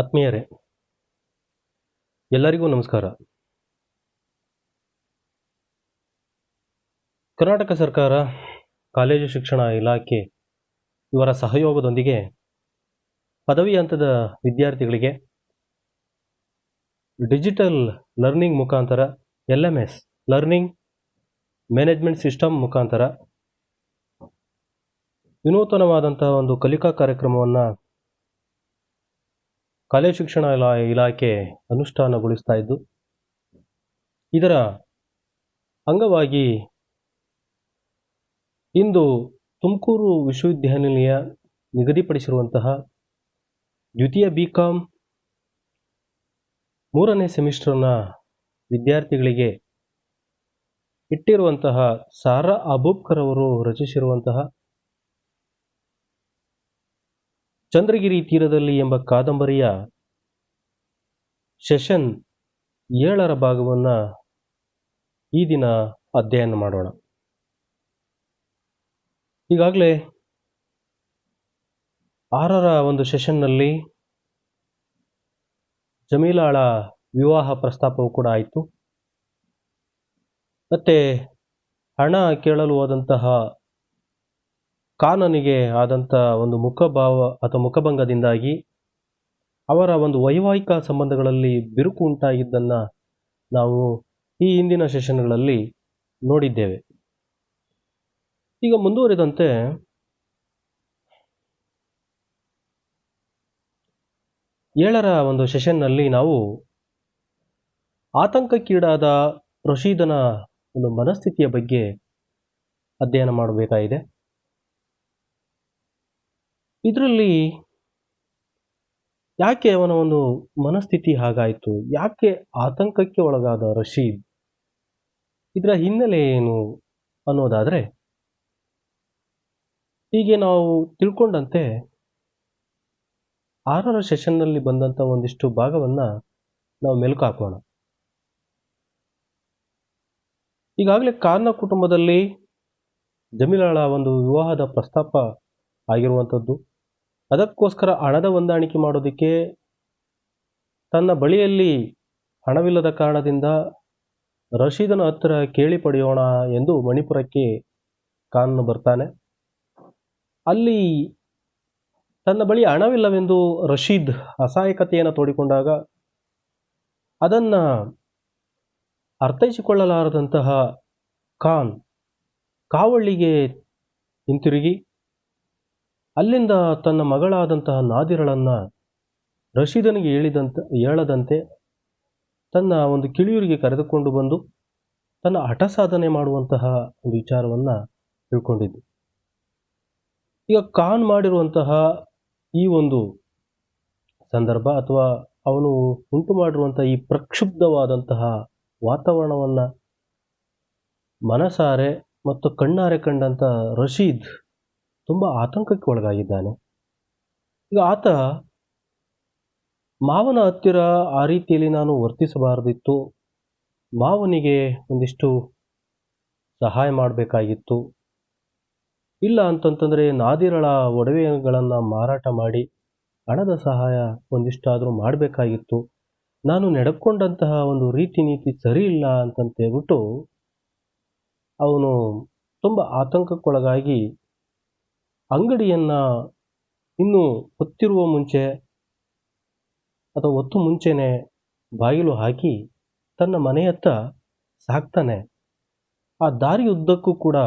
ಆತ್ಮೀಯರೇ, ಎಲ್ಲರಿಗೂ ನಮಸ್ಕಾರ. ಕರ್ನಾಟಕ ಸರ್ಕಾರ ಕಾಲೇಜು ಶಿಕ್ಷಣ ಇಲಾಖೆ ಇವರ ಸಹಯೋಗದೊಂದಿಗೆ ಪದವಿ ಹಂತದ ವಿದ್ಯಾರ್ಥಿಗಳಿಗೆ ಡಿಜಿಟಲ್ ಲರ್ನಿಂಗ್ ಮುಖಾಂತರ, L M S learning management system ಮುಖಾಂತರ ವಿನೂತನವಾದಂತಹ ಒಂದು ಕಲಿಕಾ ಕಾರ್ಯಕ್ರಮವನ್ನು ಕಾಲೇಜು ಶಿಕ್ಷಣ ಇಲಾ, ಇಲಾಖೆ ಅನುಷ್ಠಾನಗೊಳಿಸ್ತಾ ಇದ್ದು, ಇದರ ಅಂಗವಾಗಿ ಇಂದು ತುಮಕೂರು ವಿಶ್ವವಿದ್ಯಾನಿಲಯ ನಿಗದಿಪಡಿಸಿರುವಂತಹ ದ್ವಿತೀಯ ಬಿ ಕಾಮ್ ಮೂರನೇ ಸೆಮಿಸ್ಟರ್ನ ವಿದ್ಯಾರ್ಥಿಗಳಿಗೆ ಇಟ್ಟಿರುವಂತಹ ಸಾರಾ ಅಬೂಬ್ಕರ್ ಅವರು ರಚಿಸಿರುವಂತಹ ಚಂದ್ರಗಿರಿ ತೀರದಲ್ಲಿ ಎಂಬ ಕಾದಂಬರಿಯ ಸೆಷನ್ ಏಳರ ಭಾಗವನ್ನು ಈ ದಿನ ಅಧ್ಯಯನ ಮಾಡೋಣ. ಈಗಾಗಲೇ ಆರರ ಒಂದು ಸೆಷನ್ನಲ್ಲಿ ಜಮೀಲಾಳ ವಿವಾಹ ಪ್ರಸ್ತಾಪವು ಕೂಡ ಆಯಿತು. ಮತ್ತು ಹಣ ಕೇಳಲು ಹೋದಂತಹ ಕಾನನಿಗೆ ಆದಂಥ ಒಂದು ಮುಖಭಾವ ಅಥವಾ ಮುಖಭಂಗದಿಂದಾಗಿ ಅವರ ಒಂದು ವೈವಾಹಿಕ ಸಂಬಂಧಗಳಲ್ಲಿ ಬಿರುಕು ಉಂಟಾಗಿದ್ದನ್ನು ನಾವು ಈ ಹಿಂದಿನ ಸೆಷನ್ಗಳಲ್ಲಿ ನೋಡಿದ್ದೇವೆ. ಈಗ ಮುಂದುವರಿದಂತೆ ಏಳರ ಒಂದು ಸೆಷನ್ನಲ್ಲಿ ನಾವು ಆತಂಕಕ್ಕೀಡಾದ ರಶೀದನ ಒಂದು ಮನಸ್ಥಿತಿಯ ಬಗ್ಗೆ ಅಧ್ಯಯನ ಮಾಡಬೇಕಾಗಿದೆ. ಇದರಲ್ಲಿ ಯಾಕೆ ಅವನ ಒಂದು ಮನಸ್ಥಿತಿ ಹಾಗಾಯಿತು? ಯಾಕೆ ಆತಂಕಕ್ಕೆ ಒಳಗಾದ ರಶೀದ್? ಇದರ ಹಿನ್ನೆಲೆ ಏನು ಅನ್ನೋದಾದರೆ, ಹೀಗೆ ನಾವು ತಿಳ್ಕೊಂಡಂತೆ ಆರರ ಸೆಷನ್ನಲ್ಲಿ ಬಂದಂಥ ಒಂದಿಷ್ಟು ಭಾಗವನ್ನು ನಾವು ಮೆಲುಕು ಹಾಕೋಣ ಈಗಾಗಲೇ ಕಾರ್ನ ಕುಟುಂಬದಲ್ಲಿ ಜಮೀಲಾಳ ಒಂದು ವಿವಾಹದ ಪ್ರಸ್ತಾಪ ಆಗಿರುವಂಥದ್ದು. ಅದಕ್ಕೋಸ್ಕರ ಹಣದ ಹೊಂದಾಣಿಕೆ ಮಾಡೋದಕ್ಕೆ ತನ್ನ ಬಳಿಯಲ್ಲಿ ಹಣವಿಲ್ಲದ ಕಾರಣದಿಂದ ರಶೀದನ ಹತ್ತಿರ ಕೇಳಿ ಪಡೆಯೋಣ ಎಂದು ಮಣಿಪುರಕ್ಕೆ ಖಾನ್ ಬರ್ತಾನೆ. ಅಲ್ಲಿ ತನ್ನ ಬಳಿ ಹಣವಿಲ್ಲವೆಂದು ರಶೀದ್ ಅಸಹಾಯಕತೆಯನ್ನು ತೋಡಿಕೊಂಡಾಗ ಅದನ್ನು ಅರ್ಥೈಸಿಕೊಳ್ಳಲಾರದಂತಹ ಖಾನ್ ಕಾವಳ್ಳಿಗೆ ಹಿಂತಿರುಗಿ ಅಲ್ಲಿಂದ ತನ್ನ ಮಗಳಾದಂತಹ ನಾದಿರಳನ್ನು ರಶೀದನಿಗೆ ಹೇಳಿದಂತ, ಹೇಳದಂತೆ ತನ್ನ ಒಂದು ಕಿಳಿಯೂರಿಗೆ ಕರೆದುಕೊಂಡು ಬಂದು ತನ್ನ ಹಠ ಸಾಧನೆ ಮಾಡುವಂತಹ ಒಂದು ವಿಚಾರವನ್ನು ತಿಳ್ಕೊಂಡಿದ್ದು. ಈಗ ಖಾನ್ ಮಾಡಿರುವಂತಹ ಈ ಒಂದು ಸಂದರ್ಭ ಅಥವಾ ಅವನು ಉಂಟು ಮಾಡಿರುವಂತಹ ಈ ಪ್ರಕ್ಷುಬ್ಧವಾದಂತಹ ವಾತಾವರಣವನ್ನು ಮನಸಾರೆ ಮತ್ತು ಕಣ್ಣಾರೆ ಕಂಡಂಥ ರಶೀದ್ ತುಂಬ ಆತಂಕಕ್ಕೆ ಒಳಗಾಗಿದ್ದಾನೆ. ಈಗ ಆತ ಮಾವನ ಹತ್ತಿರ ಆ ರೀತಿಯಲ್ಲಿ ನಾನು ವರ್ತಿಸಬಾರದಿತ್ತು. ಮಾವನಿಗೆ ಒಂದಿಷ್ಟು ಸಹಾಯ ಮಾಡಬೇಕಾಗಿತ್ತು. ಇಲ್ಲ ಅಂತಂತಂದರೆ ನಾದಿರಳ ಒಡವೆಗಳನ್ನು ಮಾರಾಟ ಮಾಡಿ ಹಣದ ಸಹಾಯ ಒಂದಿಷ್ಟಾದರೂ ಮಾಡಬೇಕಾಗಿತ್ತು. ನಾನು ನಡ್ಕೊಂಡಂತಹ ಒಂದು ರೀತಿ ನೀತಿ ಸರಿ ಇಲ್ಲ ಅಂತಂತೇಳ್ಬಿಟ್ಟು ಅವನು ತುಂಬ ಆತಂಕಕ್ಕೊಳಗಾಗಿ ಅಂಗಡಿಯನ್ನು ಇನ್ನೂ ಹೊತ್ತಿರುವ ಮುಂಚೆ ಅಥವಾ ಹೊತ್ತು ಮುಂಚೆನೆ ಬಾಗಿಲು ಹಾಕಿ ತನ್ನ ಮನೆಯತ್ತ ಸಾಕ್ತಾನೆ. ಆ ದಾರಿಯುದ್ದಕ್ಕೂ ಕೂಡ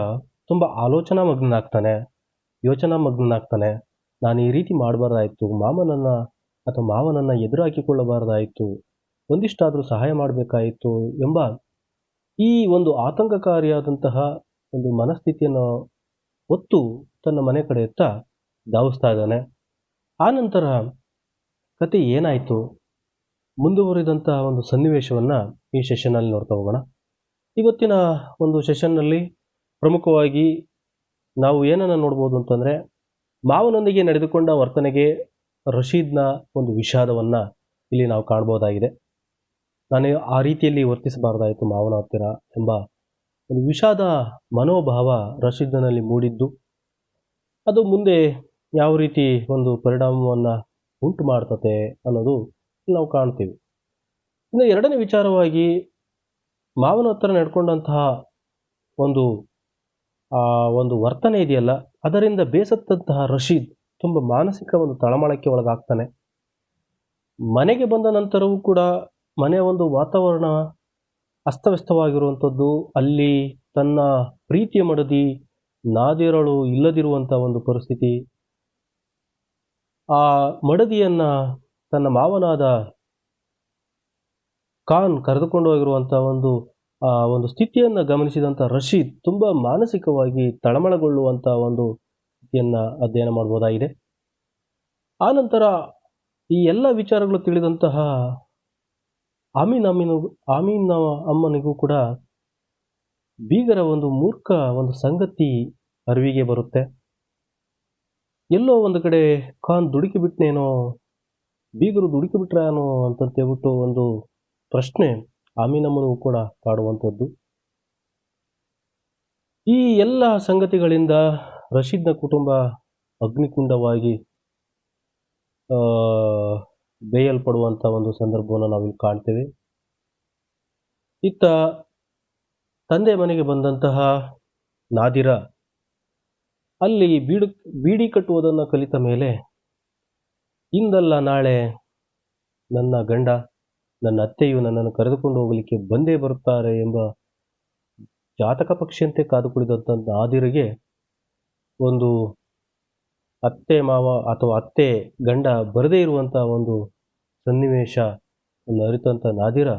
ತುಂಬ ಆಲೋಚನಾ ಮಗ್ನಾಗ್ತಾನೆ ಯೋಚನಾ ಮಗ್ನಾಗ್ತಾನೆ ನಾನು ಈ ರೀತಿ ಮಾಡಬಾರ್ದಾಯಿತು, ಮಾಮನನ್ನು ಅಥವಾ ಮಾವನನ್ನು ಎದುರು ಹಾಕಿಕೊಳ್ಳಬಾರ್ದಾಯಿತು ಒಂದಿಷ್ಟಾದರೂ ಸಹಾಯ ಮಾಡಬೇಕಾಯಿತು ಎಂಬ ಈ ಒಂದು ಆತಂಕಕಾರಿಯಾದಂತಹ ಒಂದು ಮನಸ್ಥಿತಿಯನ್ನು ಒತ್ತು ತನ್ನ ಮನೆ ಕಡೆಯತ್ತ ಧಾವಿಸ್ತಾ ಇದ್ದಾನೆ. ಆನಂತರ ಕತೆ ಏನಾಯಿತು? ಮುಂದುವರಿದಂಥ ಒಂದು ಸನ್ನಿವೇಶವನ್ನು ಈ ಸೆಷನ್ನಲ್ಲಿ ನೋಡ್ತಾ ಹೋಗೋಣ. ಇವತ್ತಿನ ಒಂದು ಸೆಷನ್ನಲ್ಲಿ ಪ್ರಮುಖವಾಗಿ ನಾವು ಏನನ್ನು ನೋಡ್ಬೋದು ಅಂತಂದರೆ, ಮಾವನೊಂದಿಗೆ ನಡೆದುಕೊಂಡ ವರ್ತನೆಗೆ ರಶೀದ್ನ ಒಂದು ವಿಷಾದವನ್ನು ಇಲ್ಲಿ ನಾವು ಕಾಣ್ಬೋದಾಗಿದೆ. ನಾನು ಆ ರೀತಿಯಲ್ಲಿ ವರ್ತಿಸಬಾರ್ದಾಯಿತು ಮಾವನ ಹತ್ತಿರ ಎಂಬ ಒಂದು ವಿಷಾದ ಮನೋಭಾವ ರಶೀದ್ನಲ್ಲಿ ಮೂಡಿದ್ದು ಅದು ಮುಂದೆ ಯಾವ ರೀತಿ ಒಂದು ಪರಿಣಾಮವನ್ನು ಉಂಟು ಮಾಡ್ತತೆ ಅನ್ನೋದು ನಾವು ಕಾಣ್ತೀವಿ. ಇನ್ನು ಎರಡನೇ ವಿಚಾರವಾಗಿ ಮಾವನ ಹತ್ರ ನಡ್ಕೊಂಡಂತಹ ಒಂದು, ಆ, ಒಂದು ವರ್ತನೆ ಇದೆಯಲ್ಲ, ಅದರಿಂದ ಬೇಸತ್ತಂತಹ ರಶೀದ್ ತುಂಬ ಮಾನಸಿಕ ಒಂದು ತಳಮಳಕ್ಕೆ ಒಳಗಾಗ್ತಾನೆ. ಮನೆಗೆ ಬಂದ ನಂತರವೂ ಕೂಡ ಮನೆಯ ಒಂದು ವಾತಾವರಣ ಅಸ್ತವ್ಯಸ್ತವಾಗಿರುವಂಥದ್ದು, ಅಲ್ಲಿ ತನ್ನ ಪ್ರೀತಿಯ ಮಡದಿ ನಾದಿರಳು ಇಲ್ಲದಿರುವಂಥ ಒಂದು ಪರಿಸ್ಥಿತಿ. ಆ ಮಡದಿಯನ್ನ ತನ್ನ ಮಾವನಾದ ಖಾನ್ ಕರೆದುಕೊಂಡು ಹೋಗಿರುವಂಥ ಒಂದು, ಆ ಒಂದು ಸ್ಥಿತಿಯನ್ನು ಗಮನಿಸಿದಂಥ ರಶೀದ್ ತುಂಬ ಮಾನಸಿಕವಾಗಿ ತಳಮಳಗೊಳ್ಳುವಂಥ ಒಂದು ಸ್ಥಿತಿಯನ್ನು ಅಧ್ಯಯನ ಮಾಡ್ಬೋದಾಗಿದೆ. ಆನಂತರ ಈ ಎಲ್ಲ ವಿಚಾರಗಳು ತಿಳಿದಂತಹ ಆಮೀನ್ ಅಮ್ಮಿನ ಆಮೀನ್ ಅಮ್ಮನಿಗೂ ಕೂಡ ಬೀಗರ ಒಂದು ಮೂರ್ಖ ಒಂದು ಸಂಗತಿ ಅರಿವಿಗೆ ಬರುತ್ತೆ. ಎಲ್ಲೋ ಒಂದು ಕಡೆ ಖಾನ್ ದುಡುಕಿ ಬಿಟ್ನೇನೋ, ಬೀಗರು ದುಡುಕಿ ಬಿಟ್ರೇನೋ ಅಂತಂತೇಳ್ಬಿಟ್ಟು ಒಂದು ಪ್ರಶ್ನೆ ಆಮೀನಮ್ಮನಿಗೂ ಕೂಡ ಕಾಡುವಂಥದ್ದು. ಈ ಎಲ್ಲ ಸಂಗತಿಗಳಿಂದ ರಶೀದ್ನ ಕುಟುಂಬ ಅಗ್ನಿಕುಂಡವಾಗಿ ಬೇಯಲ್ಪಡುವಂಥ ಒಂದು ಸಂದರ್ಭವನ್ನು ನಾವಿಲ್ಲಿ ಕಾಣ್ತೇವೆ. ಇತ್ತ ತಂದೆ ಮನೆಗೆ ಬಂದಂತಹ ನಾದಿರ, ಅಲ್ಲಿ ಬೀಡು, ಬೀಡಿ ಕಟ್ಟುವುದನ್ನು ಕಲಿತ ಮೇಲೆ, ಇಂದಲ್ಲ ನಾಳೆ ನನ್ನ ಗಂಡ, ನನ್ನ ಅತ್ತೆಯು ನನ್ನನ್ನು ಕರೆದುಕೊಂಡು ಹೋಗಲಿಕ್ಕೆ ಬಂದೇ ಬರುತ್ತಾರೆ ಎಂಬ ಜಾತಕ ಪಕ್ಷಿಯಂತೆ ಕಾದು ಕುಳಿದಂಥ ನಾದಿರಿಗೆ ಒಂದು ಅತ್ತೆ ಮಾವ ಅಥವಾ ಅತ್ತೆ ಗಂಡ ಬರದೇ ಇರುವಂಥ ಒಂದು ಸನ್ನಿವೇಶ ಅರಿತಂಥ ನಾದಿರ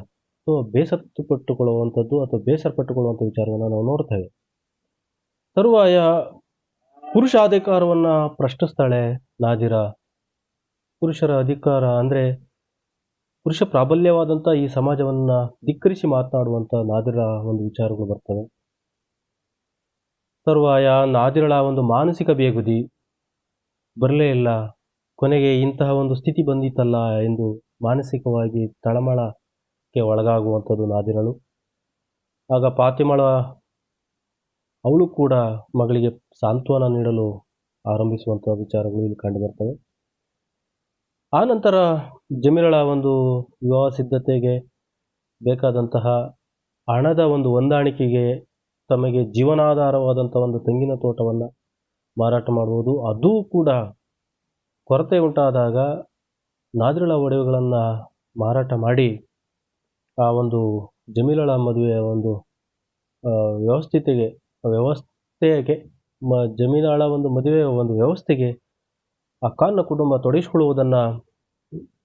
ಅಥವಾ ಬೇಸತ್ತು ಪಟ್ಟುಕೊಳ್ಳುವಂಥದ್ದು ಅಥವಾ ಬೇಸರ ಪಟ್ಟುಕೊಳ್ಳುವಂಥ ವಿಚಾರವನ್ನು ನಾವು ನೋಡ್ತೇವೆ. ತರುವಾಯ ಪುರುಷ ಅಧಿಕಾರವನ್ನು ಪ್ರಶ್ನಿಸ್ತಾಳೆ ನಾದಿರ ಪುರುಷರ ಅಧಿಕಾರ ಅಂದರೆ ಪುರುಷ ಪ್ರಾಬಲ್ಯವಾದಂಥ ಈ ಸಮಾಜವನ್ನು ಧಿಕ್ಕರಿಸಿ ಮಾತನಾಡುವಂಥ ನಾದಿರ ಒಂದು ವಿಚಾರಗಳು ಬರ್ತವೆ. ತರುವಾಯ ನಾದಿರಳ ಒಂದು ಮಾನಸಿಕ ಬೇಗುದಿ. ಬರಲೇ ಇಲ್ಲ. ಕೊನೆಗೆ ಇಂತಹ ಒಂದು ಸ್ಥಿತಿ ಬಂದಿತ್ತಲ್ಲ ಎಂದು ಮಾನಸಿಕವಾಗಿ ತಳಮಳಕ್ಕೆ ಒಳಗಾಗುವಂಥದ್ದು ನಾದಿರಳು ಆಗ ಪಾತಿಮಳ ಅವಳು ಕೂಡ ಮಗಳಿಗೆ ಸಾಂತ್ವನ ನೀಡಲು ಆರಂಭಿಸುವಂಥ ವಿಚಾರಗಳು ಇಲ್ಲಿ ಕಂಡುಬರ್ತವೆ ನಂತರ ಜಮೀರಳ ಒಂದು ವಿವಾಹ ಸಿದ್ಧತೆಗೆ ಬೇಕಾದಂತಹ ಹಣದ ಒಂದು ಹೊಂದಾಣಿಕೆಗೆ ತಮಗೆ ಜೀವನಾಧಾರವಾದಂಥ ಒಂದು ತೆಂಗಿನ ತೋಟವನ್ನು ಮಾರಾಟ ಮಾಡುವುದು ಅದೂ ಕೂಡ ಕೊರತೆ ಉಂಟಾದಾಗ ನಾದಿರಳ ಒಡವೆಗಳನ್ನು ಮಾರಾಟ ಮಾಡಿ ಆ ಒಂದು ಜಮೀಲಳ ಮದುವೆಯ ಒಂದು ವ್ಯವಸ್ಥಿತಿಗೆ, ವ್ಯವಸ್ಥೆಗೆ, ಮ, ಜಮೀಲಾಳ ಒಂದು ಮದುವೆಯ ಒಂದು ವ್ಯವಸ್ಥೆಗೆ ಆ ಖಾನ್ನ ಕುಟುಂಬ ತೊಡಗಿಸಿಕೊಳ್ಳುವುದನ್ನು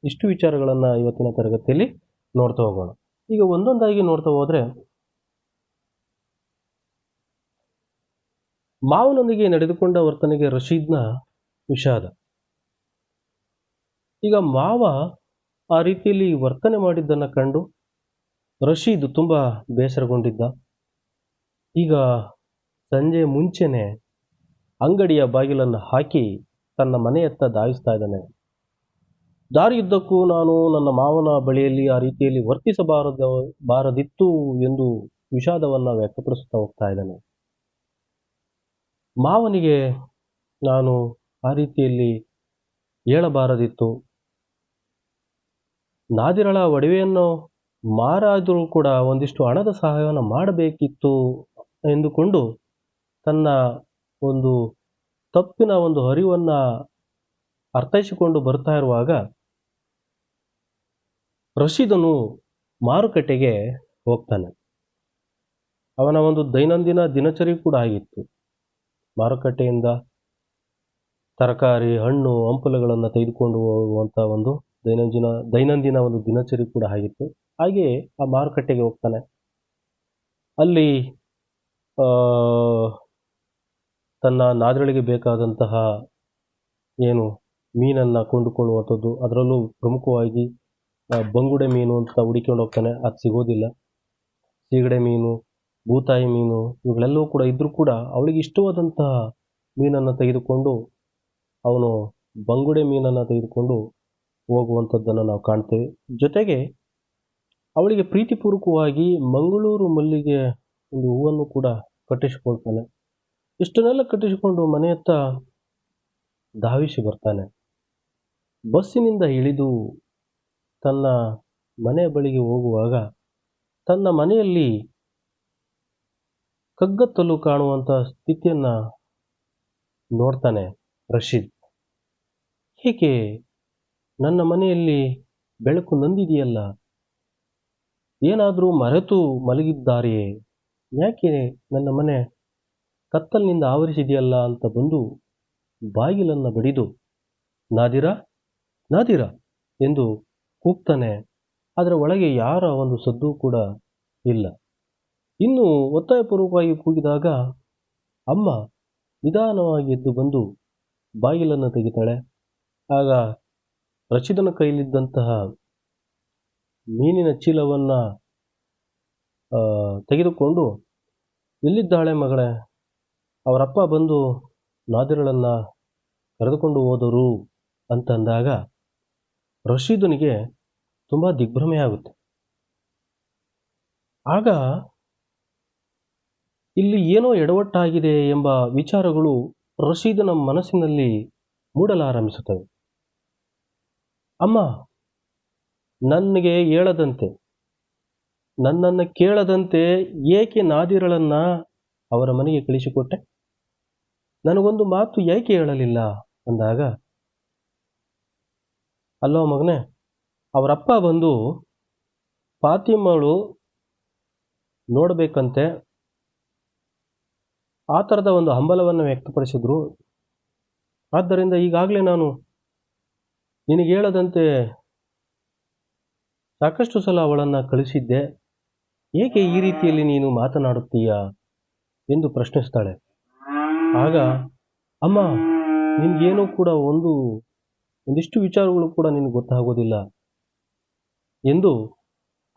ಇಷ್ಟು ವಿಚಾರಗಳನ್ನು ಇವತ್ತಿನ ತರಗತಿಯಲ್ಲಿ ನೋಡ್ತಾ ಹೋಗೋಣ. ಈಗ ಒಂದೊಂದಾಗಿ ನೋಡ್ತಾ ಹೋದರೆ, ಮಾವನೊಂದಿಗೆ ನಡೆದುಕೊಂಡ ವರ್ತನೆಗೆ ರಶೀದ್ನ ವಿಷಾದ. ಈಗ ಮಾವ ಆ ರೀತಿಯಲ್ಲಿ ವರ್ತನೆ ಮಾಡಿದ್ದನ್ನು ಕಂಡು ರಶೀದ್ ತುಂಬ ಬೇಸರಗೊಂಡಿದ್ದ. ಈಗ ಸಂಜೆ ಮುಂಚೆನೆ ಅಂಗಡಿಯ ಬಾಗಿಲನ್ನು ಹಾಕಿ ತನ್ನ ಮನೆಯತ್ತ ಧಾವಿಸ್ತಾ ಇದ್ದಾನೆ. ದಾರಿಯುದ್ದಕ್ಕೂ ನಾನು ನನ್ನ ಮಾವನ ಬಳಿಯಲ್ಲಿ ಆ ರೀತಿಯಲ್ಲಿ ವರ್ತಿಸಬಾರದ, ಬಾರದಿತ್ತು ಎಂದು ವಿಷಾದವನ್ನು ವ್ಯಕ್ತಪಡಿಸುತ್ತಾ ಹೋಗ್ತಾ ಇದ್ದಾನೆ. ಮಾವನಿಗೆ ನಾನು ಆ ರೀತಿಯಲ್ಲಿ ಹೇಳಬಾರದಿತ್ತು. ನಾದಿರಳ ಒಡವೆಯನ್ನು ಮಾರಾದರೂ ಕೂಡ ಒಂದಿಷ್ಟು ಹಣದ ಸಹಾಯವನ್ನು ಮಾಡಬೇಕಿತ್ತು ಎಂದುಕೊಂಡು ತನ್ನ ಒಂದು ತಪ್ಪಿನ ಒಂದು ಅರಿವನ್ನು ಅರ್ಥೈಸಿಕೊಂಡು ಬರ್ತಾ ಇರುವಾಗ ರಶೀದನು ಮಾರುಕಟ್ಟೆಗೆ ಹೋಗ್ತಾನೆ. ಅವನ ಒಂದು ದೈನಂದಿನ ದಿನಚರಿ ಕೂಡ ಆಗಿತ್ತು. ಮಾರುಕಟ್ಟೆಯಿಂದ ತರಕಾರಿ, ಹಣ್ಣು, ಹಂಪಲುಗಳನ್ನು ತೆಗೆದುಕೊಂಡು ಹೋಗುವಂಥ ಒಂದು ದೈನಂದಿನ ದೈನಂದಿನ ಒಂದು ದಿನಚರಿ ಕೂಡ ಆಗಿತ್ತು. ಹಾಗೆಯೇ ಆ ಮಾರುಕಟ್ಟೆಗೆ ಹೋಗ್ತಾನೆ. ಅಲ್ಲಿ ತನ್ನ ನಾದ್ರಳಿಗೆ ಬೇಕಾದಂತಹ ಏನು ಮೀನನ್ನು ಕೊಂಡುಕೊಳ್ಳುವಂಥದ್ದು, ಅದರಲ್ಲೂ ಪ್ರಮುಖವಾಗಿ ಬಂಗುಡೆ ಮೀನು ಅಂತ ಹುಡುಕೊಂಡು ಹೋಗ್ತಾನೆ. ಅದು ಸಿಗೋದಿಲ್ಲ. ಸೀಗಡೆ ಮೀನು ಬೂತಾಯಿ ಮೀನು, ಇವುಗಳೆಲ್ಲವೂ ಕೂಡ ಇದ್ದರೂ ಕೂಡ ಅವಳಿಗೆ ಇಷ್ಟವಾದಂತಹ ಮೀನನ್ನು ತೆಗೆದುಕೊಂಡು, ಅವನು ಬಂಗುಡೆ ಮೀನನ್ನು ತೆಗೆದುಕೊಂಡು ಹೋಗುವಂಥದ್ದನ್ನು ನಾವು ಕಾಣ್ತೇವೆ. ಜೊತೆಗೆ ಅವಳಿಗೆ ಪ್ರೀತಿಪೂರ್ವಕವಾಗಿ ಮಂಗಳೂರು ಮಲ್ಲಿಗೆ ಒಂದು ಹೂವನ್ನು ಕೂಡ ಕಟ್ಟಿಸಿಕೊಳ್ತಾನೆ. ಇಷ್ಟನ್ನೆಲ್ಲ ಕಟ್ಟಿಸಿಕೊಂಡು ಮನೆಯತ್ತ ಧಾವಿಸಿ ಬರ್ತಾನೆ. ಬಸ್ಸಿನಿಂದ ಇಳಿದು ತನ್ನ ಮನೆ ಬಳಿಗೆ ಹೋಗುವಾಗ ತನ್ನ ಮನೆಯಲ್ಲಿ ಕಗ್ಗತ್ತಲು ಕಾಣುವಂಥ ಸ್ಥಿತಿಯನ್ನು ನೋಡ್ತಾನೆ ರಶೀದ್. ಹೀಗೆ? ನನ್ನ ಮನೆಯಲ್ಲಿ ಬೆಳಕು ನಂದಿದೆಯಲ್ಲ? ಏನಾದರೂ ಮರೆತು ಮಲಗಿದ್ದಾರೆಯೇ ಯಾಕೆ ನನ್ನ ಮನೆ ಕತ್ತಲಿನಿಂದ ಆವರಿಸಿದೆಯಲ್ಲ ಅಂತ ಬಂದು ಬಾಗಿಲನ್ನು ಬಡಿದು, ನಾದಿರಾ ನಾದಿರಾ ಎಂದು ಕೂಗ್ತಾನೆ. ಅದರ ಒಳಗೆ ಯಾರ ಒಂದು ಸದ್ದು ಕೂಡ ಇಲ್ಲ. ಇನ್ನು ಒತ್ತಾಯಪೂರ್ವಕವಾಗಿ ಕೂಗಿದಾಗ ಅಮ್ಮ ನಿಧಾನವಾಗಿ ಎದ್ದು ಬಂದು ಬಾಗಿಲನ್ನು ತೆಗಿತಾಳೆ. ಆಗ ರಚಿತನ ಕೈಲಿದ್ದಂತಹ ಮೀನಿನ ಚೀಲವನ್ನು ತೆಗೆದುಕೊಂಡು ಎಲ್ಲಿದ್ದಾಳೆ ಮಗಳೇ? ಅವರಪ್ಪ ಬಂದು ನಾದಿರಳನ್ನು ಕರೆದುಕೊಂಡು ಹೋದರು ಅಂತಂದಾಗ ರಶೀದನಿಗೆ ತುಂಬ ದಿಗ್ಭ್ರಮೆಯಾಗುತ್ತೆ ಆಗ ಇಲ್ಲಿ ಏನೋ ಎಡವಟ್ಟಾಗಿದೆ ಎಂಬ ವಿಚಾರಗಳು ರಶೀದನ ಮನಸ್ಸಿನಲ್ಲಿ ಮೂಡಲಾರಂಭಿಸುತ್ತವೆ. ಅಮ್ಮ ನನಗೆ ಹೇಳದಂತೆ, ನನ್ನನ್ನು ಕೇಳದಂತೆ ಏಕೆ ನಾದಿರಳನ್ನ ಅವರ ಮನೆಗೆ ಕಳಿಸಿಕೊಟ್ಟೆ? ನನಗೊಂದು ಮಾತು ಏಕೆ ಹೇಳಲಿಲ್ಲ? ಅಂದಾಗ, ಅಲ್ಲೋ ಮಗನೇ, ಅವರಪ್ಪ ಬಂದು ಫಾತಿಮಳು ನೋಡಬೇಕಂತೆ. ಆ ಥರದ ಒಂದು ಹಂಬಲವನ್ನು ವ್ಯಕ್ತಪಡಿಸಿದ್ರು. ಆದ್ದರಿಂದ ಈಗಾಗಲೇ ನಾನು ನಿನಗೆ ಹೇಳದಂತೆ ಸಾಕಷ್ಟು ಸಲ ಅವಳನ್ನು ಕಳಿಸಿದ್ದೆ. ಏಕೆ ಈ ರೀತಿಯಲ್ಲಿ ನೀನು ಮಾತನಾಡುತ್ತೀಯಾ? ಎಂದು ಪ್ರಶ್ನಿಸ್ತಾಳೆ. ಆಗ, ಅಮ್ಮ, ನಿನಗೇನೂ ಕೂಡ ಒಂದು, ಒಂದಿಷ್ಟು ವಿಚಾರಗಳು ಕೂಡ ನಿನಗೆ ಗೊತ್ತಾಗೋದಿಲ್ಲ ಎಂದು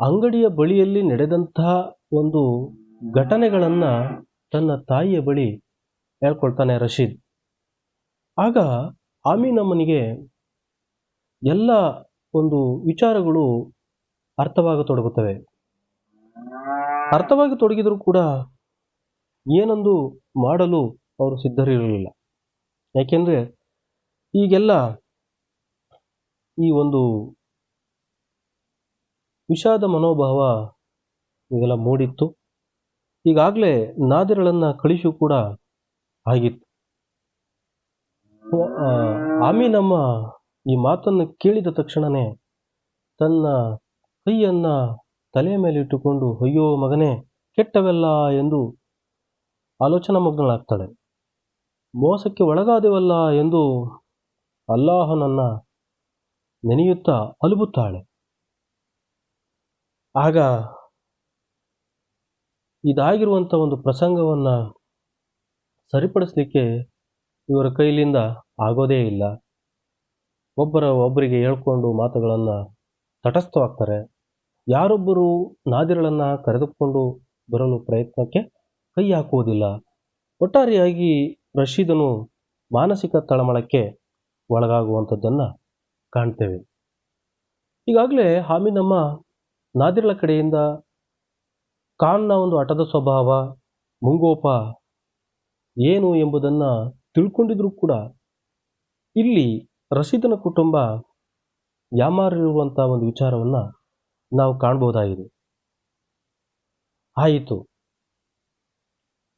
ಅಂಗಡಿಯ ಬಳಿಯಲ್ಲಿ ನಡೆದಂತಹ ಒಂದು ಘಟನೆಗಳನ್ನು ತನ್ನ ತಾಯಿಯ ಬಳಿ ಹೇಳ್ಕೊಳ್ತಾನೆ ರಶೀದ್. ಆಗ ಆಮೀನಮ್ಮನಿಗೆ ಎಲ್ಲ ಒಂದು ವಿಚಾರಗಳು ಅರ್ಥವಾಗತೊಡಗುತ್ತವೆ. ಅರ್ಥವಾಗಿ ತೊಡಗಿದರೂ ಕೂಡ ಏನೊಂದು ಮಾಡಲು ಅವರು ಸಿದ್ಧರಿರಲಿಲ್ಲ. ಯಾಕೆಂದರೆ ಈಗೆಲ್ಲ ಈ ಒಂದು ವಿಷಾದ ಮನೋಭಾವ ಈಗೆಲ್ಲ ಮೂಡಿತ್ತು. ಈಗಾಗಲೇ ನಾದಿರಳನ್ನು ಕಳಿಸು ಕೂಡ ಆಗಿತ್ತು. ಆಮಿ ನಮ್ಮ ಆಮೀನಮ್ಮ ಈ ಮಾತನ್ನು ಕೇಳಿದ ತಕ್ಷಣವೇ ತನ್ನ ಕೈಯನ್ನು ತಲೆಯ ಮೇಲೆ ಇಟ್ಟುಕೊಂಡು, ಅಯ್ಯೋ ಮಗನೇ, ಕೆಟ್ಟವೆಲ್ಲ ಎಂದು ಆಲೋಚನಾ ಮಗ್ನಳಾಗ್ತಾಳೆ ಮೋಸಕ್ಕೆ ಒಳಗಾದೆವಲ್ಲ ಎಂದು ಅಲ್ಲಾಹನನ್ನ ನೆನೆಯುತ್ತಾ ಅಲುಬುತ್ತಾಳೆ. ಆಗ ಇದಾಗಿರುವಂಥ ಒಂದು ಪ್ರಸಂಗವನ್ನು ಸರಿಪಡಿಸಲಿಕ್ಕೆ ಇವರ ಕೈಲಿಂದ ಆಗೋದೇ ಇಲ್ಲ. ಒಬ್ಬರ ಒಬ್ಬರಿಗೆ ಹೇಳ್ಕೊಂಡು ಮಾತುಗಳನ್ನು ತಟಸ್ಥವಾಗ್ತಾರೆ. ಯಾರೊಬ್ಬರು ನಾದಿರಳನ್ನು ಕರೆದುಕೊಂಡು ಬರಲು ಪ್ರಯತ್ನಕ್ಕೆ ಕೈ ಹಾಕುವುದಿಲ್ಲ. ಒಟ್ಟಾರೆಯಾಗಿ ರಶೀದನು ಮಾನಸಿಕ ತಳಮಳಕ್ಕೆ ಒಳಗಾಗುವಂಥದ್ದನ್ನು ಕಾಣ್ತೇವೆ. ಈಗಾಗಲೇ ಹಾಮಿನಮ್ಮ ನಾದಿರಳ ಕಡೆಯಿಂದ ಖಾನ್ನ ಒಂದು ಹಠದ ಸ್ವಭಾವ, ಮುಂಗೋಪ ಏನು ಎಂಬುದನ್ನು ತಿಳ್ಕೊಂಡಿದ್ರೂ ಕೂಡ ಇಲ್ಲಿ ರಶೀದನ ಕುಟುಂಬ ಯಾಮಾರಿರುವಂಥ ಒಂದು ವಿಚಾರವನ್ನು ನಾವು ಕಾಣ್ಬೋದಾಗಿದೆ. ಆಯಿತು.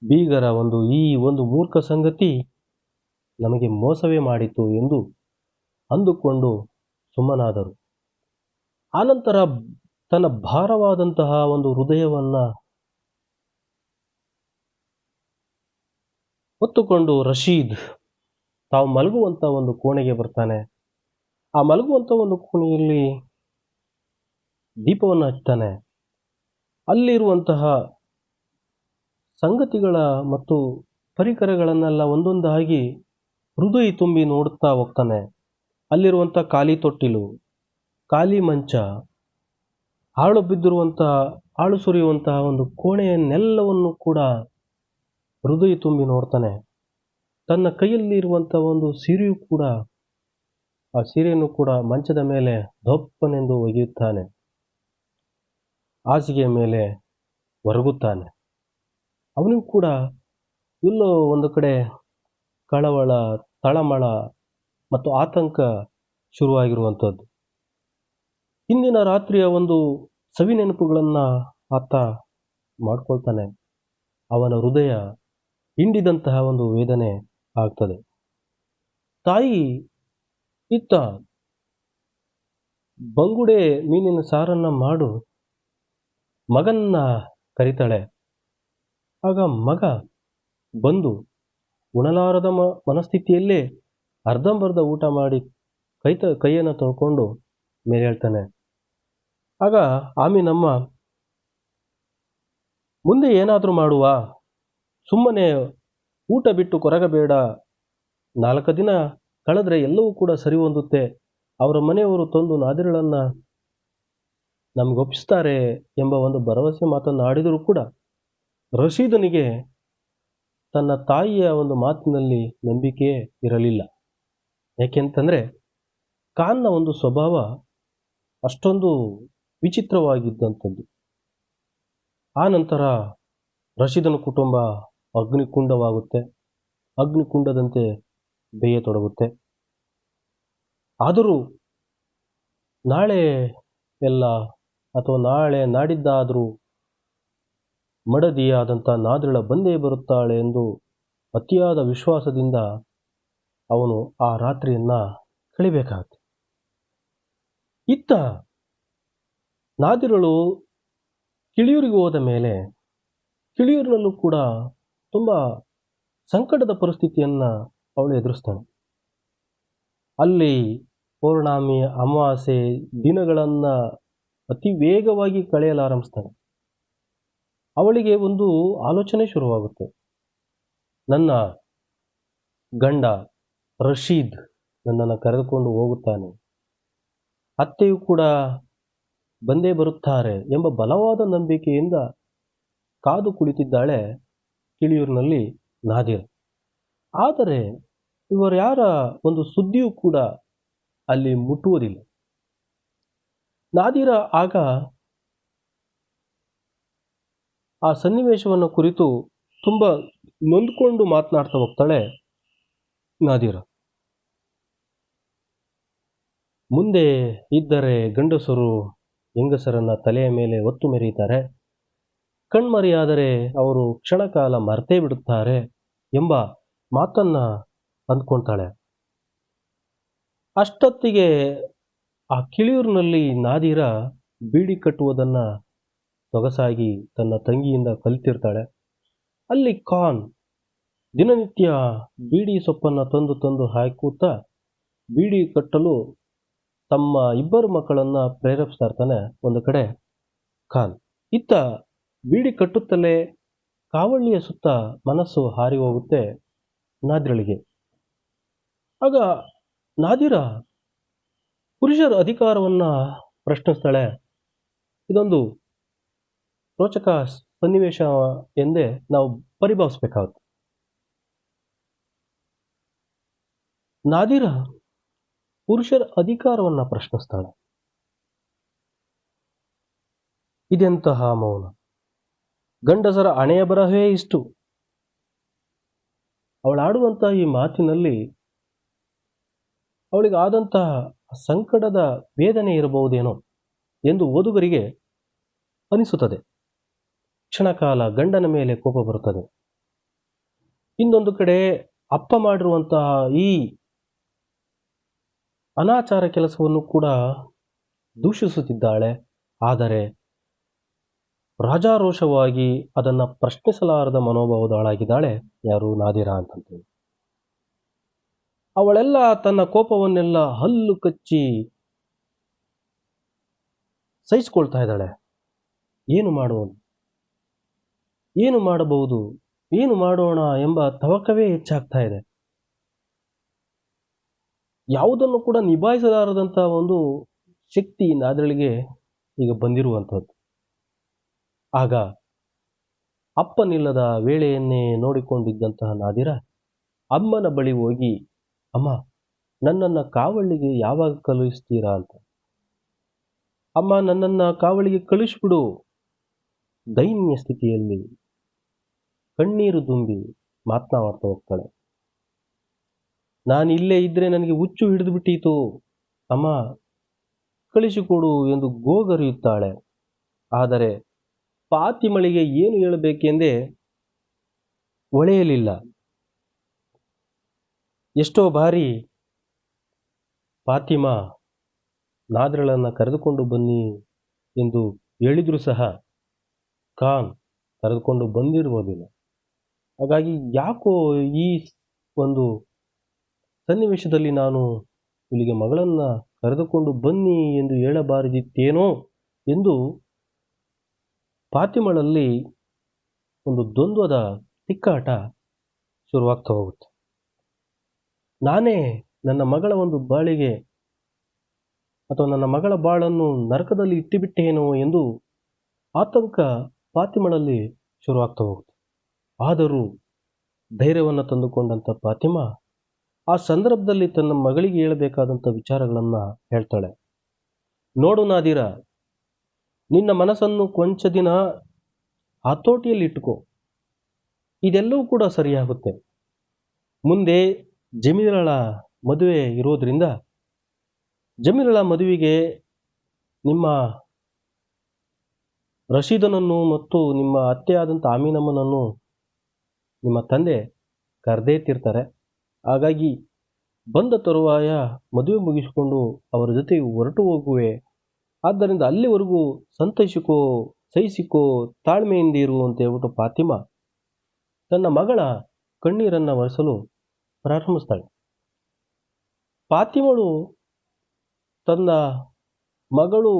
ಬೀಗರ ಒಂದು, ಈ ಒಂದು ಮೂರ್ಖ ಸಂಗತಿ ನಮಗೆ ಮೋಸವೇ ಮಾಡಿತು ಎಂದು ಅಂದುಕೊಂಡು ಸುಮ್ಮನಾದರು. ಆನಂತರ ತನ್ನ ಭಾರವಾದಂತಹ ಒಂದು ಹೃದಯವನ್ನು ಹೊತ್ತುಕೊಂಡು ರಶೀದ್ ತಾವು ಮಲಗುವಂಥ ಒಂದು ಕೋಣೆಗೆ ಬರ್ತಾನೆ. ಆ ಮಲಗುವಂಥ ಒಂದು ಕೋಣೆಯಲ್ಲಿ ದೀಪವನ್ನು ಹಚ್ತಾನೆ. ಅಲ್ಲಿರುವಂತಹ ಸಂಗತಿಗಳ ಮತ್ತು ಪರಿಕರಗಳನ್ನೆಲ್ಲ ಒಂದೊಂದಾಗಿ ಹೃದಯ ತುಂಬಿ ನೋಡುತ್ತಾ ಹೋಗ್ತಾನೆ. ಅಲ್ಲಿರುವಂಥ ಖಾಲಿ ತೊಟ್ಟಿಲು, ಖಾಲಿ ಮಂಚ ಹಾಳು ಬಿದ್ದಿರುವಂಥ ಹಾಳು ಸುರಿಯುವಂತಹ ಒಂದು ಕೋಣೆಯನ್ನೆಲ್ಲವನ್ನು ಕೂಡ ಹೃದಯ ತುಂಬಿ ನೋಡ್ತಾನೆ. ತನ್ನ ಕೈಯಲ್ಲಿ ಇರುವಂಥ ಒಂದು ಸೀರೆಯು ಕೂಡ, ಆ ಸೀರೆಯನ್ನು ಕೂಡ ಮಂಚದ ಮೇಲೆ ದೊಪ್ಪನೆಂದು ಒಗೆಯುತ್ತಾನೆ. ಹಾಸಿಗೆಯ ಮೇಲೆ ಒರಗುತ್ತಾನೆ. ಅವನಿಗೂ ಕೂಡ ಎಲ್ಲೋ ಒಂದು ಕಡೆ ಕಳವಳ, ತಳಮಳ ಮತ್ತು ಆತಂಕ ಶುರುವಾಗಿರುವಂಥದ್ದು. ಹಿಂದಿನ ರಾತ್ರಿಯ ಒಂದು ಸವಿ ನೆನಪುಗಳನ್ನು ಆತ ಮಾಡ್ಕೊಳ್ತಾನೆ. ಅವನ ಹೃದಯ ಹಿಂಡಿದಂತಹ ಒಂದು ವೇದನೆ ಆಗ್ತದೆ. ತಾಯಿ ಇತ್ತ ಬಂಗುಡೆ ಮೀನಿನ ಸಾರನ್ನ ಮಾಡು. ಮಗನ್ನ ಕರಿತಾಳೆ. ಆಗ ಮಗ ಬಂದು ಉಣಲಾರದ ಮ, ಮನಸ್ಥಿತಿಯಲ್ಲೇ ಅರ್ಧಂಬರ್ಧ ಊಟ ಮಾಡಿ ಕೈ ತ, ಕೈಯನ್ನು ತೊಳ್ಕೊಂಡು ಮೇಲೆ ಹೇಳ್ತಾನೆ. ಆಗ ಆಮೀನಮ್ಮ, ಮುಂದೆ ಏನಾದರೂ ಮಾಡುವ. ಸುಮ್ಮನೆ ಊಟ ಬಿಟ್ಟು ಕೊರಗಬೇಡ ನಾಲ್ಕು ದಿನ ಕಳೆದ್ರೆ ಎಲ್ಲವೂ ಕೂಡ ಸರಿ ಹೊಂದುತ್ತೆ. ಅವರ ಮನೆಯವರು ತಂದು ನಾದಿರಳನ್ನು ನಮ್ಗೆ ಒಪ್ಪಿಸ್ತಾರೆ ಎಂಬ ಒಂದು ಭರವಸೆ ಮಾತನ್ನು ಆಡಿದರೂ ಕೂಡ ರಶೀದನಿಗೆ ತನ್ನ ತಾಯಿಯ ಒಂದು ಮಾತಿನಲ್ಲಿ ನಂಬಿಕೆ ಇರಲಿಲ್ಲ. ಯಾಕೆಂತಂದರೆ ಖಾನ್ನ ಒಂದು ಸ್ವಭಾವ ಅಷ್ಟೊಂದು ವಿಚಿತ್ರವಾಗಿದ್ದಂಥದ್ದು. ಆ ನಂತರ ರಶೀದನ ಕುಟುಂಬ ಅಗ್ನಿಕುಂಡವಾಗುತ್ತೆ. ಅಗ್ನಿಕುಂಡದಂತೆ ಬೇಯತೊಡಗುತ್ತೆ ಆದರೂ ನಾಳೆ ಎಲ್ಲ ಅಥವಾ ನಾಳೆ ನಾಡಿದ್ದಾದರೂ ಮಡದಿಯಾದಂಥ ನಾದಿಳ ಬಂದೇ ಬರುತ್ತಾಳೆ ಎಂದು ಅತಿಯಾದ ವಿಶ್ವಾಸದಿಂದ ಅವನು ಆ ರಾತ್ರಿಯನ್ನು ಕಳಿಬೇಕಾಗುತ್ತೆ. ಇತ್ತ ನಾದಿರಳು ಕಿಳಿಯೂರಿಗೆ ಹೋದ ಮೇಲೆ ಕಿಳಿಯೂರಿನಲ್ಲೂ ಕೂಡ ತುಂಬ ಸಂಕಟದ ಪರಿಸ್ಥಿತಿಯನ್ನು ಅವಳು ಎದುರಿಸ್ತಾಳೆ. ಅಲ್ಲಿ ಪೌರ್ಣಾಮಿ, ಅಮಾವಾಸ್ಯೆ ದಿನಗಳನ್ನು ಅತಿ ವೇಗವಾಗಿ ಕಳೆಯಲಾರಂಭಿಸ್ತಾನೆ ಅವಳಿಗೆ ಒಂದು ಆಲೋಚನೆ ಶುರುವಾಗುತ್ತೆ. ನನ್ನ ಗಂಡ ರಶೀದ್ ನನ್ನನ್ನು ಕರೆದುಕೊಂಡು ಹೋಗುತ್ತಾನೆ. ಅತ್ತೆಯು ಕೂಡ ಬಂದೇ ಬರುತ್ತಾರೆ ಎಂಬ ಬಲವಾದ ನಂಬಿಕೆಯಿಂದ ಕಾದು ಕುಳಿತಿದ್ದಾಳೆ ಕಿಳಿಯೂರಿನಲ್ಲಿ ನಾದಿರ್ ಆದರೆ ಇವರ್ಯಾರ ಒಂದು ಸುದ್ದಿಯೂ ಕೂಡ ಅಲ್ಲಿ ಮುಟ್ಟುವುದಿಲ್ಲ. ನಾದಿರ ಆಗ ಆ ಸನ್ನಿವೇಶವನ್ನು ಕುರಿತು ತುಂಬ ನೊಂದ್ಕೊಂಡು ಮಾತನಾಡ್ತಾ ಹೋಗ್ತಾಳೆ ನಾದಿರ. ಮುಂದೆ ಇದ್ದರೆ ಗಂಡಸರು ಹೆಂಗಸರನ್ನ ತಲೆಯ ಮೇಲೆ ಒತ್ತು ಮೆರೆಯುತ್ತಾರೆ ಕಣ್ಮರೆಯಾದರೆ ಅವರು ಕ್ಷಣಕಾಲ ಮರೆತೇ ಬಿಡುತ್ತಾರೆ ಎಂಬ ಮಾತನ್ನ ಅಂದ್ಕೊಳ್ತಾಳೆ ಅಷ್ಟೊತ್ತಿಗೆ ಆ ಕಿಳಿಯೂರಿನಲ್ಲಿ ನಾದಿರ ಬೀಡಿ ಕಟ್ಟುವುದನ್ನು ಸೊಗಸಾಗಿ ತನ್ನ ತಂಗಿಯಿಂದ ಕಲಿತಿರ್ತಾಳೆ. ಅಲ್ಲಿ ಖಾನ್ ದಿನನಿತ್ಯ ಬೀಡಿ ಸೊಪ್ಪನ್ನು ತಂದು ತಂದು ಹಾಕುತ್ತಾ ಬೀಡಿ ಕಟ್ಟಲು ತಮ್ಮ ಇಬ್ಬರು ಮಕ್ಕಳನ್ನು ಪ್ರೇರೇಪಿಸ್ತಾ ಇರ್ತಾನೆ ಒಂದು ಕಡೆ ಖಾನ್. ಇತ್ತ ಬೀಡಿ ಕಟ್ಟುತ್ತಲೇ ಕಾವಳ್ಳಿಯ ಸುತ್ತ ಮನಸ್ಸು ಹಾರಿ ಹೋಗುತ್ತೆ ನಾದಿರಳಿಗೆ. ಆಗ ನಾದಿರ ಪುರುಷರ ಅಧಿಕಾರವನ್ನ ಪ್ರಶ್ನಿಸ್ತಾಳೆ. ಇದೊಂದು ರೋಚಕ ಸನ್ನಿವೇಶ ಎಂದೇ ನಾವು ಪರಿಭಾವಿಸ್ಬೇಕಾಗುತ್ತೆ. ನಾದಿರ ಪುರುಷರ ಅಧಿಕಾರವನ್ನ ಪ್ರಶ್ನಿಸ್ತಾಳೆ. ಇದೆಂತಹ ಮೌನ? ಗಂಡಸರ ಹಣೆಯ ಬರಹವೇ ಇಷ್ಟು. ಅವಳಾಡುವಂತಹ ಈ ಮಾತಿನಲ್ಲಿ ಅವಳಿಗೆ ಆದಂತಹ ಸಂಕಟದ ವೇದನೆ ಇರಬಹುದೇನೋ ಎಂದು ಓದುಗರಿಗೆ ಅನಿಸುತ್ತದೆ. ಕ್ಷಣಕಾಲ ಗಂಡನ ಮೇಲೆ ಕೋಪ ಬರುತ್ತದೆ. ಇನ್ನೊಂದು ಕಡೆ ಅಪ್ಪ ಮಾಡಿರುವಂತಹ ಈ ಅನಾಚಾರ ಕೆಲಸವನ್ನು ಕೂಡ ದೂಷಿಸುತ್ತಿದ್ದಾಳೆ. ಆದರೆ ರಾಜಾರೋಷವಾಗಿ ಅದನ್ನು ಪ್ರಶ್ನಿಸಲಾರದ ಮನೋಭಾವದಾಳಾಗಿದ್ದಾಳೆ ಯಾರು ನಾದಿರಾ ಅಂತಂತೇಳಿ. ಅವಳೆಲ್ಲ ತನ್ನ ಕೋಪವನ್ನೆಲ್ಲ ಹಲ್ಲು ಕಚ್ಚಿ ಸಹಿಸ್ಕೊಳ್ತಾ ಇದ್ದಾಳೆ. ಏನು ಮಾಡುವನು ಏನು ಮಾಡಬಹುದು? ಏನು ಮಾಡೋಣ ಎಂಬ ತವಕವೇ ಹೆಚ್ಚಾಗ್ತಾ ಇದೆ. ಯಾವುದನ್ನು ಕೂಡ ನಿಭಾಯಿಸಲಾರದಂಥ ಒಂದು ಶಕ್ತಿ ನಾದ್ರಳಿಗೆ ಈಗ ಬಂದಿರುವಂಥದ್ದು. ಆಗ ಅಪ್ಪನಿಲ್ಲದ ವೇಳೆಯನ್ನೇ ನೋಡಿಕೊಂಡಿದ್ದಂತಹ ನಾದಿರ ಅಮ್ಮನ ಬಳಿ ಹೋಗಿ ಅಮ್ಮ, ನನ್ನನ್ನು ಕಾವಳಿಗೆ ಯಾವಾಗ ಕಳುಹಿಸ್ತೀರಾ ಅಂತ. ಅಮ್ಮ, ನನ್ನನ್ನು ಕಾವಳಿಗೆ ಕಳಿಸ್ಬಿಡು ದೈನ್ಯ ಸ್ಥಿತಿಯಲ್ಲಿ ಕಣ್ಣೀರು ತುಂಬಿ ಮಾತನಾಡ್ತಾ ಹೋಗ್ತಾಳೆ. ನಾನು ಇಲ್ಲೇ ಇದ್ರೆ ನನಗೆ ಹುಚ್ಚು ಹಿಡಿದು ಬಿಟ್ಟಿತು. ಅಮ್ಮ, ಕಳಿಸಿಕೊಡು ಎಂದು ಗೋಗರಿಯುತ್ತಾಳೆ. ಆದರೆ ಪಾತಿಮಳಿಗೆ ಏನು ಹೇಳಬೇಕೆಂದೇ ಒಳೆಯಲಿಲ್ಲ. ಎಷ್ಟೋ ಬಾರಿ ಫಾತಿಮಾ ನಾದ್ರಳನ್ನು ಕರೆದುಕೊಂಡು ಬನ್ನಿ ಎಂದು ಹೇಳಿದರೂ ಸಹ ಖಾನ್ ಕರೆದುಕೊಂಡು ಬಂದಿರುವುದಿಲ್ಲ. ಹಾಗಾಗಿ ಯಾಕೋ ಈ ಒಂದು ಸನ್ನಿವೇಶದಲ್ಲಿ ನಾನು ಇಲ್ಲಿಗೆ ಮಗಳನ್ನು ಕರೆದುಕೊಂಡು ಬನ್ನಿ ಎಂದು ಹೇಳಬಾರದಿತ್ತೇನೋ ಎಂದು ಫಾತಿಮಳಲ್ಲಿ ಒಂದು ದ್ವಂದ್ವದ ತಿಕ್ಕಾಟ ಶುರುವಾಗ್ತಾ ಹೋಗುತ್ತೆ. ನಾನೇ ನನ್ನ ಮಗಳ ಒಂದು ಬಾಳಿಗೆ ಅಥವಾ ನನ್ನ ಮಗಳ ಬಾಳನ್ನು ನರಕದಲ್ಲಿ ಇಟ್ಟುಬಿಟ್ಟೇನೋ ಎಂದು ಆತಂಕ ಫಾತಿಮಳಲ್ಲಿ ಶುರುವಾಗ್ತಾ ಹೋಗುತ್ತೆ. ಆದರೂ ಧೈರ್ಯವನ್ನು ತಂದುಕೊಂಡಂಥ ಫಾತಿಮಾ ಆ ಸಂದರ್ಭದಲ್ಲಿ ತನ್ನ ಮಗಳಿಗೆ ಹೇಳಬೇಕಾದಂಥ ವಿಚಾರಗಳನ್ನು ಹೇಳ್ತಾಳೆ. ನೋಡು ನಾದಿರ, ನಿನ್ನ ಮನಸ್ಸನ್ನು ಕೊಂಚ ದಿನ ಹತೋಟಿಯಲ್ಲಿ ಇಟ್ಕೋ ಇದೆಲ್ಲವೂ ಕೂಡ ಸರಿಯಾಗುತ್ತೆ. ಮುಂದೆ ಜಮೀರಳ ಮದುವೆ ಇರೋದ್ರಿಂದ ಜಮೀರಳ ಮದುವೆಗೆ ನಿಮ್ಮ ರಶೀದನನ್ನು ಮತ್ತು ನಿಮ್ಮ ಅತ್ತೆಯಾದಂಥ ಆಮೀನಮ್ಮನನ್ನು ನಿಮ್ಮ ತಂದೆ ಕರೆದೇ ತಿರ್ತಾರೆ. ಹಾಗಾಗಿ ಬಂದ ತರುವಾಯ ಮದುವೆ ಮುಗಿಸಿಕೊಂಡು ಅವರ ಜೊತೆ ಹೊರಟು ಹೋಗುವೆ. ಆದ್ದರಿಂದ ಅಲ್ಲಿವರೆಗೂ ಸಂತೈಸಿಕೋ, ಸಹಿಸಿಕೋ ತಾಳ್ಮೆಯಿಂದ ಇರು ಅಂತ ಹೇಳ್ಬಿಟ್ಟು ಫಾತಿಮಾ ತನ್ನ ಮಗಳ ಕಣ್ಣೀರನ್ನು ಒರೆಸಲು ಪ್ರಾರಂಭಿಸ್ತಾಳೆ. ಪಾತಿಮಳು ತನ್ನ ಮಗಳು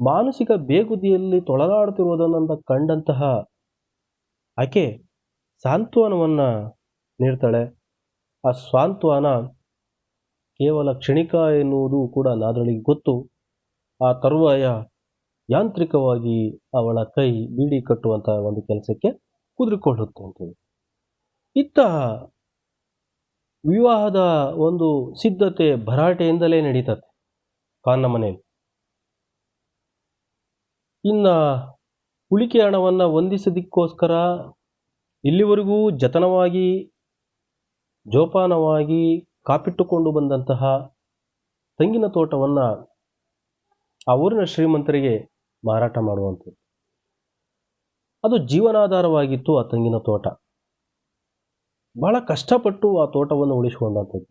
ಮಾನಸಿಕ ಬೇಗುದಿಯಲ್ಲಿ ತೊಳಲಾಡುತ್ತಿರುವುದನ್ನು ಕಂಡಂತಹ ಆಕೆ ಸಾಂತ್ವನವನ್ನು ನೀಡ್ತಾಳೆ. ಆ ಸಾಂತ್ವನ ಕೇವಲ ಕ್ಷಣಿಕ ಎನ್ನುವುದು ಕೂಡ ನಾದಳಿಗೆ ಗೊತ್ತು. ಆ ತರುವಾಯ ಯಾಂತ್ರಿಕವಾಗಿ ಅವಳ ಕೈ ಬೀಡಿ ಕಟ್ಟುವಂತಹ ಒಂದು ಕೆಲಸಕ್ಕೆ ಕುದುರಿಕೊಳ್ಳುತ್ತೆ ಅಂತೇಳಿ. ಇತ್ತ ವಿವಾಹದ ಒಂದು ಸಿದ್ಧತೆ ಭರಾಟೆಯಿಂದಲೇ ನಡೀತದೆ ಖಾನ್ನ ಮನೆಯಲ್ಲಿ. ಇನ್ನು ಉಳಿಕೆ ಹಣವನ್ನು ಹೊಂದಿಸೋದಕ್ಕೋಸ್ಕರ ಇಲ್ಲಿವರೆಗೂ ಜತನವಾಗಿ, ಜೋಪಾನವಾಗಿ ಕಾಪಿಟ್ಟುಕೊಂಡು ಬಂದಂತಹ ತೆಂಗಿನ ತೋಟವನ್ನು ಆ ಊರಿನ ಶ್ರೀಮಂತರಿಗೆ ಮಾರಾಟ ಮಾಡುವಂಥದ್ದು. ಅದು ಜೀವನಾಧಾರವಾಗಿತ್ತು ಆ ತೆಂಗಿನ ತೋಟ. ಬಹಳ ಕಷ್ಟಪಟ್ಟು ಆ ತೋಟವನ್ನು ಉಳಿಸಿಕೊಂಡಂಥದ್ದು.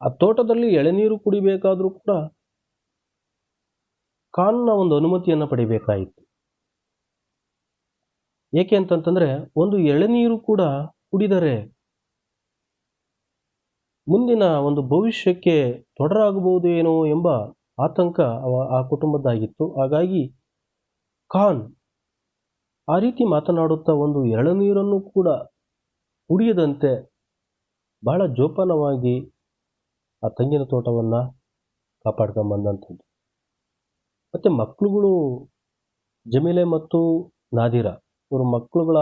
ಆ ತೋಟದಲ್ಲಿ ಎಳೆನೀರು ಕುಡಿಬೇಕಾದರೂ ಕೂಡ ಕಾನೂನ ಒಂದು ಅನುಮತಿಯನ್ನು ಪಡಿಬೇಕಾಯಿತು. ಏಕೆ ಅಂತಂತಂದರೆ ಒಂದು ಎಳೆನೀರು ಕೂಡ ಕುಡಿದರೆ ಮುಂದಿನ ಒಂದು ಭವಿಷ್ಯಕ್ಕೆ ತೊಡರಾಗಬಹುದು ಏನೋ ಎಂಬ ಆತಂಕ ಆ ಕುಟುಂಬದ್ದಾಗಿತ್ತು. ಹಾಗಾಗಿ ಖಾನ್ ಆ ರೀತಿ ಮಾತನಾಡುತ್ತಾ ಒಂದು ಎಳನೀರನ್ನು ಕೂಡ ಕುಡಿಯದಂತೆ ಬಹಳ ಜೋಪಾನವಾಗಿ ಆ ತೆಂಗಿನ ತೋಟವನ್ನು ಕಾಪಾಡ್ಕೊಂಬಂದಂಥದ್ದು ಮತ್ತು ಮಕ್ಕಳುಗಳು ಜಮೀಲೆ ಮತ್ತು ನಾದಿರ, ಇವರು ಮಕ್ಕಳುಗಳ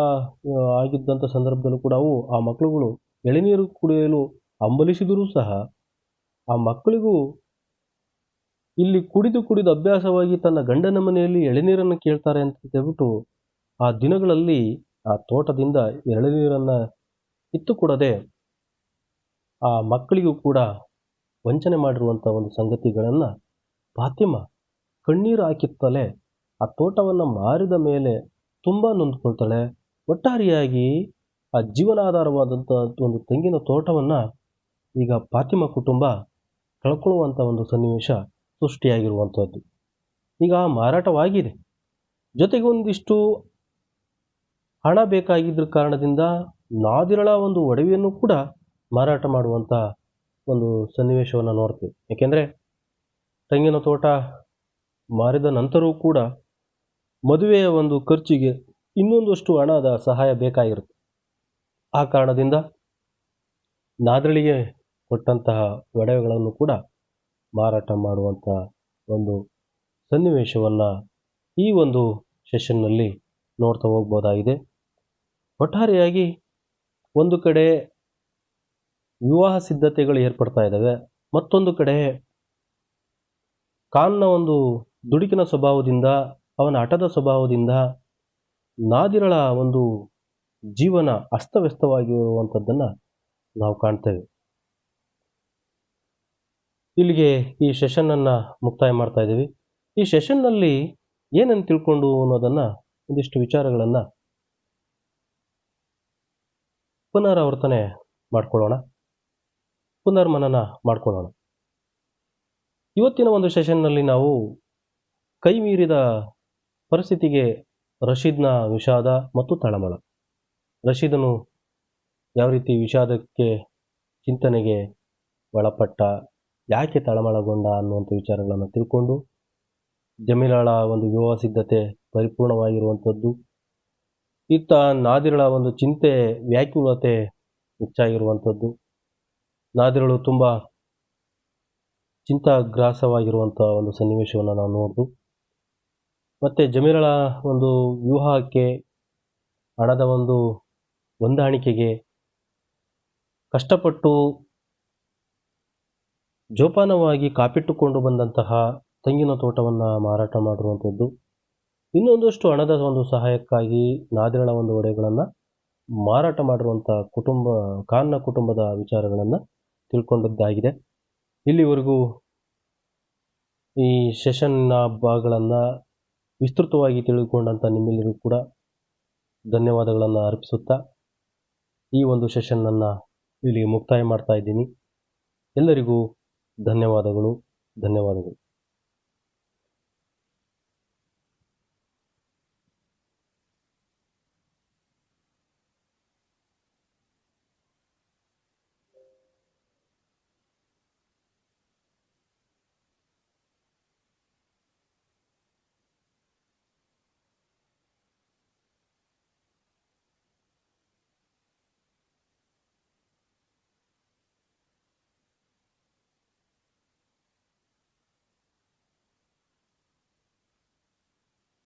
ಆಗಿದ್ದಂಥ ಸಂದರ್ಭದಲ್ಲೂ ಕೂಡ ಅವು ಆ ಮಕ್ಕಳುಗಳು ಎಳೆನೀರು ಕುಡಿಯಲು ಹಂಬಲಿಸಿದರೂ ಸಹ ಆ ಮಕ್ಕಳಿಗೂ ಇಲ್ಲಿ ಕುಡಿದು ಕುಡಿದು ಅಭ್ಯಾಸವಾಗಿ ತನ್ನ ಗಂಡನ ಮನೆಯಲ್ಲಿ ಎಳೆನೀರನ್ನು ಕೇಳ್ತಾರೆ ಅಂತ ಹೇಳ್ಬಿಟ್ಟು ಆ ದಿನಗಳಲ್ಲಿ ಆ ತೋಟದಿಂದ ಎಳೆನೀರನ್ನು ಇತ್ತು ಕೊಡದೆ ಆ ಮಕ್ಕಳಿಗೂ ಕೂಡ ವಂಚನೆ ಮಾಡಿರುವಂಥ ಒಂದು ಸಂಗತಿಗಳನ್ನು ಫಾತಿಮಾ ಕಣ್ಣೀರು ಹಾಕಿತ್ತಲೇ ಆ ತೋಟವನ್ನು ಮಾರಿದ ಮೇಲೆ ತುಂಬ ನೊಂದ್ಕೊಳ್ತಾಳೆ. ಒಟ್ಟಾರೆಯಾಗಿ ಆ ಜೀವನಾಧಾರವಾದಂಥ ಒಂದು ತೆಂಗಿನ ತೋಟವನ್ನು ಈಗ ಫಾತಿಮಾ ಕುಟುಂಬ ಕಳ್ಕೊಳ್ಳುವಂಥ ಒಂದು ಸನ್ನಿವೇಶ ಸೃಷ್ಟಿಯಾಗಿರುವಂಥದ್ದು ಈಗ ಮಾರಾಟವಾಗಿದೆ. ಜೊತೆಗೆ ಒಂದಿಷ್ಟು ಹಣ ಬೇಕಾಗಿದ್ದ ಕಾರಣದಿಂದ ನಾದಿರಳ ಒಂದು ಒಡವೆಯನ್ನು ಕೂಡ ಮಾರಾಟ ಮಾಡುವಂಥ ಒಂದು ಸನ್ನಿವೇಶವನ್ನು ನೋಡ್ತೀವಿ. ಏಕೆಂದರೆ ತೆಂಗಿನ ತೋಟ ಮಾರಿದ ನಂತರವೂ ಕೂಡ ಮದುವೆಯ ಒಂದು ಖರ್ಚಿಗೆ ಇನ್ನೊಂದಷ್ಟು ಹಣದ ಸಹಾಯ ಬೇಕಾಗಿರುತ್ತೆ. ಆ ಕಾರಣದಿಂದ ನಾದಿರಳಿಗೆ ಕೊಟ್ಟಂತಹ ಒಡವೆಗಳನ್ನು ಕೂಡ ಮಾರಾಟ ಮಾಡುವಂಥ ಒಂದು ಸನ್ನಿವೇಶವನ್ನು ಈ ಒಂದು ಸೆಷನ್ನಲ್ಲಿ ನೋಡ್ತಾ ಹೋಗ್ಬೋದಾಗಿದೆ. ಒಟ್ಟಾರೆಯಾಗಿ ಒಂದು ಕಡೆ ವಿವಾಹ ಸಿದ್ಧತೆಗಳು ಏರ್ಪಡ್ತಾ ಇದ್ದಾವೆ, ಮತ್ತೊಂದು ಕಡೆ ಖಾನ್ನ ಒಂದು ದುಡುಕಿನ ಸ್ವಭಾವದಿಂದ, ಅವನ ಹಠದ ಸ್ವಭಾವದಿಂದ ನಾದಿರಳ ಒಂದು ಜೀವನ ಅಸ್ತವ್ಯಸ್ತವಾಗಿರುವಂಥದ್ದನ್ನು ನಾವು ಕಾಣ್ತೇವೆ. ಇಲ್ಲಿಗೆ ಈ ಸೆಷನ್ನನ್ನು ಮುಕ್ತಾಯ ಮಾಡ್ತಾ ಇದ್ದೀವಿ. ಈ ಸೆಷನ್ನಲ್ಲಿ ಏನನ್ನು ತಿಳ್ಕೊಂಡು ಅನ್ನೋದನ್ನು ಒಂದಿಷ್ಟು ವಿಚಾರಗಳನ್ನು ಪುನರಾವರ್ತನೆ ಮಾಡ್ಕೊಳ್ಳೋಣ. ಪುನರ್ಮನನ ಮಾಡ್ಕೊಳ್ಳೋಣ. ಇವತ್ತಿನ ಒಂದು ಸೆಷನ್ನಲ್ಲಿ ನಾವು ಕೈ ಮೀರಿದ ಪರಿಸ್ಥಿತಿಗೆ ರಶೀದ್ನ ವಿಷಾದ ಮತ್ತು ತಳಮಳ. ರಶೀದನು ಯಾವ ರೀತಿ ವಿಷಾದಕ್ಕೆ ಚಿಂತನೆಗೆ ಒಳಪಟ್ಟ, ಯಾಕೆ ತಳಮಳಗೊಂಡ ಅನ್ನುವಂಥ ವಿಚಾರಗಳನ್ನು ತಿಳ್ಕೊಂಡು ಜಮೀಲಾಳ ಒಂದು ವಿವಾಹ ಸಿದ್ಧತೆ ಪರಿಪೂರ್ಣವಾಗಿರುವಂಥದ್ದು ಇತ್ತ ನಾದಿರಳ ಒಂದು ಚಿಂತೆ ವ್ಯಾಕುಲತೆ ಹೆಚ್ಚಾಗಿರುವಂಥದ್ದು. ನಾದಿರಳು ತುಂಬ ಚಿಂತಾಗ್ರಾಸವಾಗಿರುವಂಥ ಒಂದು ಸನ್ನಿವೇಶವನ್ನು ನಾವು ನೋಡ್ದು. ಮತ್ತು ಜಮೀರಳ ಒಂದು ವಿವಾಹಕ್ಕೆ ಹಣದ ಒಂದು ಹೊಂದಾಣಿಕೆಗೆ ಕಷ್ಟಪಟ್ಟು ಜೋಪಾನವಾಗಿ ಕಾಪಿಟ್ಟುಕೊಂಡು ಬಂದಂತಹ ತೆಂಗಿನ ತೋಟವನ್ನು ಮಾರಾಟ ಮಾಡಿರುವಂಥದ್ದು. ಇನ್ನೊಂದಷ್ಟು ಹಣದ ಒಂದು ಸಹಾಯಕ್ಕಾಗಿ ನಾದಿರಳ ಒಂದು ಒಡೆಗಳನ್ನು ಮಾರಾಟ ಮಾಡಿರುವಂಥ ಕುಟುಂಬ ಖಾನ್ನ ಕುಟುಂಬದ ವಿಚಾರಗಳನ್ನು ತಿಳ್ಕೊಂಡದ್ದಾಗಿದೆ. ಇಲ್ಲಿವರೆಗೂ ಈ ಸೆಷನ್ನ ಭಾಗಗಳನ್ನು ವಿಸ್ತೃತವಾಗಿ ತಿಳಿದುಕೊಂಡಂಥ ನಿಮ್ಮೆಲ್ಲರಿಗೂ ಕೂಡ ಧನ್ಯವಾದಗಳನ್ನು ಅರ್ಪಿಸುತ್ತಾ ಈ ಒಂದು ಸೆಷನ್ನನ್ನು ಇಲ್ಲಿಗೆ ಮುಕ್ತಾಯ ಮಾಡ್ತಾ ಇದ್ದೀನಿ. ಎಲ್ಲರಿಗೂ ಧನ್ಯವಾದಗಳು ಧನ್ಯವಾದಗಳು.